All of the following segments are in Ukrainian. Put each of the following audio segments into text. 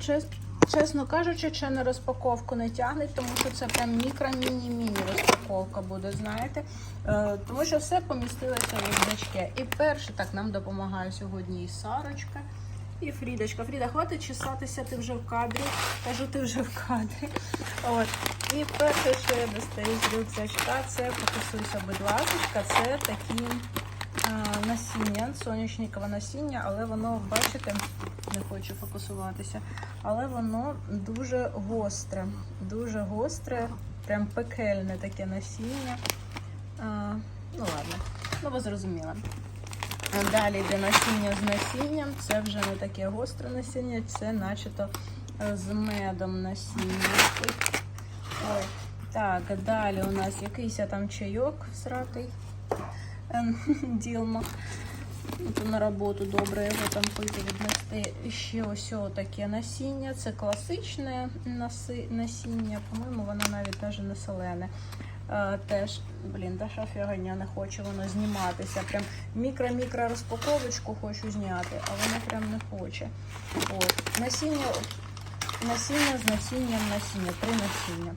Чес- Чесно кажучи, ще на розпаковку не тягне, тому що це прям мікро-міні-міні розпаковка буде, знаєте. Е, тому що все помістилося в рюкзачки. І перше так нам допомагає сьогодні і Сарочка, і Фрідочка. Фріда, хватить чесатися, ти вже в кадрі. Кажу, ти вже в кадрі. От. І перше, що я достаю з рюкзачка, це фокусуйся, будь ласка, це такі а, насіння, соняшникове насіння, але воно, бачите, не хочу фокусуватися, але воно дуже гостре, дуже гостре, прям пекельне таке насіння. А, ну ладно, ну ви зрозуміли. Далі йде насіння з насінням. Це вже не таке гостре насіння, це начебто е, з медом насіння. Ой. Так, далі у нас якийсь там чайок всратий. Ділма. То на роботу добре його там пити віднести. Ще ось таке насіння. Це класичне насіння. По-моєму, воно навіть навіть не солене. Е, теж, блін, Даша фігня не хоче воно зніматися. Прям мікро-мікро розпаковочку хочу зняти, а воно прям не хоче. От. Насіння, насіння з насінням насіння, три насіння.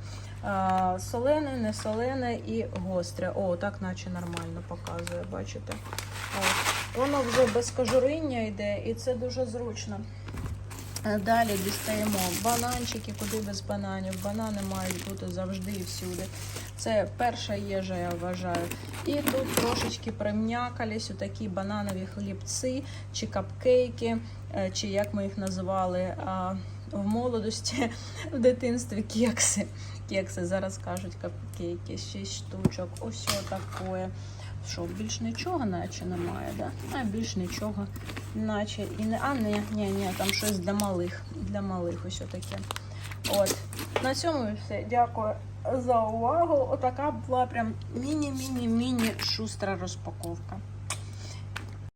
Солене, не солене і гостре. О, так наче нормально показує, бачите? Воно вже без кожуриння йде, і це дуже зручно. Е, Далі дістаємо бананчики, куди без бананів. Банани мають бути завжди і всюди. Це перша їжа, я вважаю. І тут трошечки прим'якались такі бананові хлібці чи капкейки, е, чи як ми їх називали в молодості, в дитинстві кекси. Кекси зараз кажуть капкейки, 6 штучок. Ось таке. Що, більш нічого, наче немає, да? А більш нічого, наче і не. А, ні, ні, ні, там щось для малих. Для малих ось таке. От. На цьому все. Дякую за увагу. Отака була прям міні-міні-міні шустра розпаковка.